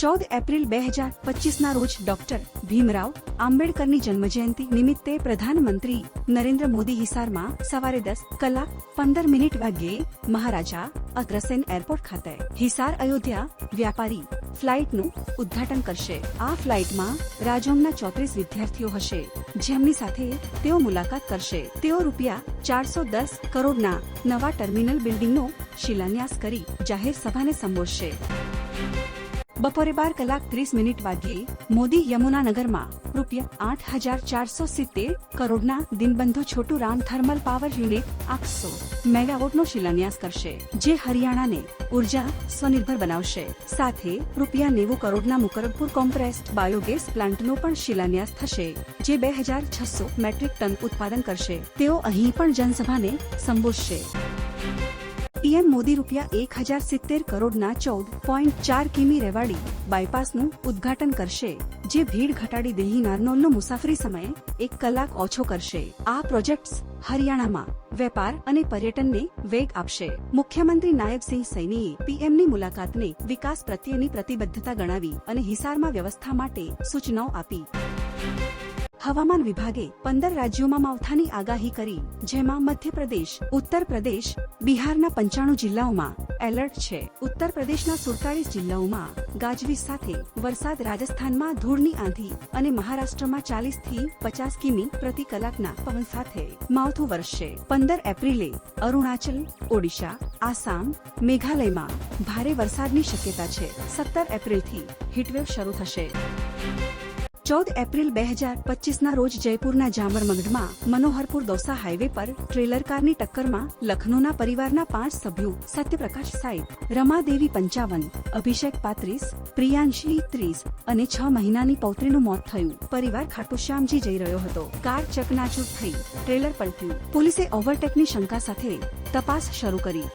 ચૌદ એપ્રિલ બે હજાર પચીસના રોજ ડોક્ટર ભીમરાવ આંબેડકરની જન્મજયંતિ નિમિત્તે પ્રધાનમંત્રી નરેન્દ્ર મોદી હિસારમાં સવારે દસ કલાક પંદર મિનિટ વાગ્યે મહારાજા અગ્રસેન એરપોર્ટ ખાતે હિસાર અયોધ્યા વ્યાપારી ફ્લાઇટનું ઉદ્ઘાટન કરશે. આ ફ્લાઇટમાં રાજોમના ચોત્રીસ વિદ્યાર્થીઓ હશે. જેમની સાથે તેઓ મુલાકાત કરશે. તેઓ રૂપિયા ચારસો દસ કરોડના નવા ટર્મિનલ બિલ્ડિંગનો શિલાન્યાસ કરી જાહેર સભાને સંબોધશે. બપોરે બાર કલાક ત્રીસ મિનિટ વાગ્યે મોદી યમુનાનગરમાં રૂપિયા આઠ હજાર ચારસો સિત્તેર કરોડના Dinbandhu Chhotu Ram thermal power unit આઠસો મેગાવોટનો શિલાન્યાસ કરશે, જે હરિયાણાને ઊર્જા સ્વનિર્ભર બનાવશે. સાથે રૂપિયા નેવું કરોડના મુકરબપુર કોમ્પ્રેસ્ડ બાયોગેસ પ્લાન્ટનો પણ શિલાન્યાસ થશે, જે બે હજાર છસો મેટ્રિક ટન ઉત્પાદન કરશે. તેઓ અહીં પણ જનસભાને સંબોધશે. પીએમ મોદી રૂપિયા એક હજાર સિત્તેર કરોડના ચૌદ પોઈન્ટ ચાર કિમી રેવાડી બાયપાસનું ઉદ્ઘાટન કરશે, જે ભીડ ઘટાડી દિલ્હી નારનોલનો મુસાફરી સમય એક કલાક ઓછો કરશે. આ પ્રોજેક્ટ્સ હરિયાણામાં વેપાર અને પર્યટનને વેગ આપશે. મુખ્યમંત્રી નાયબસિંહ સૈનીએ પીએમની મુલાકાતને વિકાસ પ્રત્યેની પ્રતિબદ્ધતા ગણાવી અને હિસારમાં વ્યવસ્થા માટે સૂચનાઓ આપી. હવામાન વિભાગે પંદર રાજ્યોમાં માવઠાની આગાહી કરી, જેમાં મધ્યપ્રદેશ ઉત્તર પ્રદેશ બિહારના પંચાણું જિલ્લાઓમાં એલર્ટ છે. ઉત્તર પ્રદેશના સુડતાલીસ જિલ્લાઓમાં ગાજવીજ સાથે વરસાદ રાજસ્થાનમાં ધૂળની આંધી અને મહારાષ્ટ્રમાં ચાલીસથી પચાસ કિમી પ્રતિ કલાકના પવન સાથે માવઠું વરસશે. પંદર એપ્રિલે અરુણાચલ, ઓડિશા, આસામ, મેઘાલયમાં ભારે વરસાદની શક્યતા છે. સત્તર એપ્રિલથી હીટવેવ શરૂ થશે. ચૌદ એપ્રિલ બે હજાર પચીસના રોજ જયપુરના જામરમગઢમાં મનોહરપુર દોસા હાઈવે પર ટ્રેલર કારની ટક્કરમાં લખનૌના પરિવારના પાંચ સભ્યો સત્યપ્રકાશ સાઈઠ રમાદેવી પંચાવન, અભિષેક પાંત્રીસ, પ્રિયાંશી ત્રીસ અને છ મહિનાની પૌત્રીનું મોત થયું. પરિવાર ખાટુશ્યામજી જઈ રહ્યો હતો. કાર ચકનાચૂર થઈ ટ્રેલર પલટ્યું પોલીસે ઓવરટેકની શંકા સાથે તપાસ શરૂ કરી.